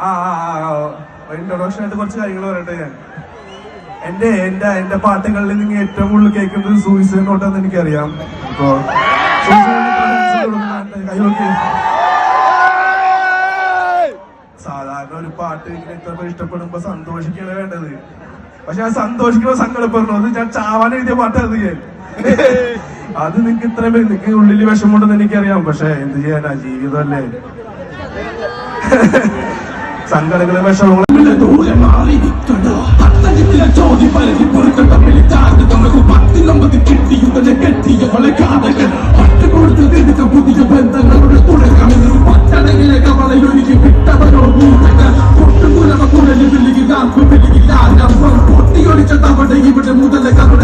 ആ ഇൻട്രൊഡക്ഷൻ ആയിട്ട് കുറച്ച് കാര്യങ്ങൾ പറയട്ടെ ഞാൻ. എന്റെ എന്റെ എന്റെ പാട്ടുകളിൽ നിങ്ങൾ ഏറ്റവും കൂടുതൽ കേൾക്കുന്നത് സൂയിസൈഡ് നോട്ടാന്ന് എനിക്കറിയാം. അപ്പോ. സാധാരണ ഒരു പാട്ട് ഇങ്ങനെ പേര് ഇഷ്ടപ്പെടുമ്പോ സന്തോഷിക്കാണ് വേണ്ടത്. പക്ഷെ ആ സന്തോഷിക്കുമ്പോ സങ്കടപ്പെടുന്നു അത് ഞാൻ ചാവാൻ എഴുതിയ പാട്ടാണ് അത് ഞാൻ. അത് നിനക്ക് ഇത്ര നിനക്ക് ഉള്ളിൽ വിഷമമുണ്ടെന്ന് എനിക്കറിയാം. പക്ഷെ എന്ത് ചെയ്യാനാ? ജീവിതമല്ലേ. കൊടുത്ത് തിരിച്ച പുതിയ ബന്ധങ്ങളുടെ ഇവിടെ